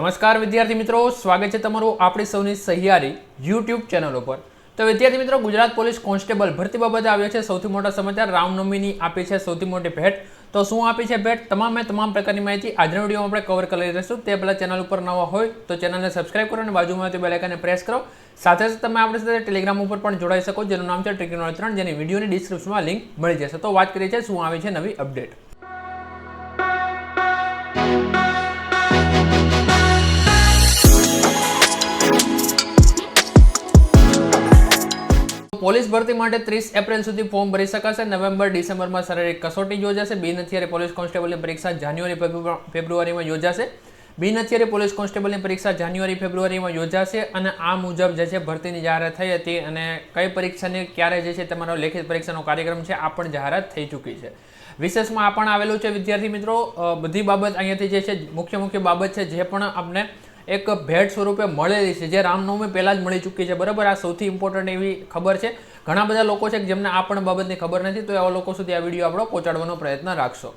નમસ્કાર વિદ્યાર્થી મિત્રો, સ્વાગત છે તમારું આપણી સૌની સહિયારી યુટ્યુબ ચેનલ ઉપર. તો વિદ્યાર્થી મિત્રો, ગુજરાત પોલીસ કોન્સ્ટેબલ ભરતી બાબતે આવ્યો છે સૌથી મોટા સમાચાર. રામનવમીની આપી છે સૌથી મોટી ભેટ. તો શું આપી છે ભેટ? તમામે તમામ પ્રકારની માહિતી આજના વિડીયોમાં આપણે કવર કરી રહીશું તે પહેલાં ચેનલ ઉપર નવા હોય તો ચેનલને સબસ્ક્રાઇબ કરો અને બાજુમાં તે બેલાઇકને પ્રેસ કરો. સાથે સાથે તમે આપણી સાથે ટેલિગ્રામ ઉપર પણ જોડાઈ શકો, જેનું નામ છે ટ્રિકનોળ ત્રણ જેની વિડીયોની ડિસ્ક્રિપ્શનમાં લિંક મળી જશે. તો વાત કરીએ છીએ શું આવે છે નવી અપડેટ પોલીસ ભરતી માટે ત્રીસ એપ્રિલ સુધી ફોર્મ ભરી શકાશે. નવેમ્બર, ડિસેમ્બરમાં શારીરિક કસોટી યોજાશે. બિન અત્યારે પોલીસ કોન્સ્ટેબલની પરીક્ષા જાન્યુઆરી ફેબ્રુ- ફેબ્રુઆરીમાં યોજાશે. બિન અત્યારે પોલીસ કોન્સ્ટેબલની પરીક્ષા જાન્યુઆરી, ફેબ્રુઆરીમાં યોજાશે અને આ મુજબ જે છે ભરતીની જાહેરાત થઈ હતી અને કઈ પરીક્ષાની, ક્યારે જે છે તમારો લેખિત પરીક્ષાનો કાર્યક્રમ છે, આ પણ જાહેરાત થઈ ચૂકી છે. વિશેષમાં આ પણ આવેલું છે, વિદ્યાર્થી મિત્રો. બધી બાબત અહીંયાથી જે છે, મુખ્ય મુખ્ય બાબત છે, જે પણ આપણે એક ભેટ સ્વરૂપે મળેલી છે, જે રામનવમી પહેલાં જ મળી ચૂકી છે. બરાબર? આ સૌથી ઇમ્પોર્ટન્ટ એવી ખબર છે. ઘણા બધા લોકો છે કે જેમને આ પણ બાબતની ખબર નથી, તો એવા લોકો સુધી આ વીડિયો આપણો પહોંચાડવાનો પ્રયત્ન રાખશો.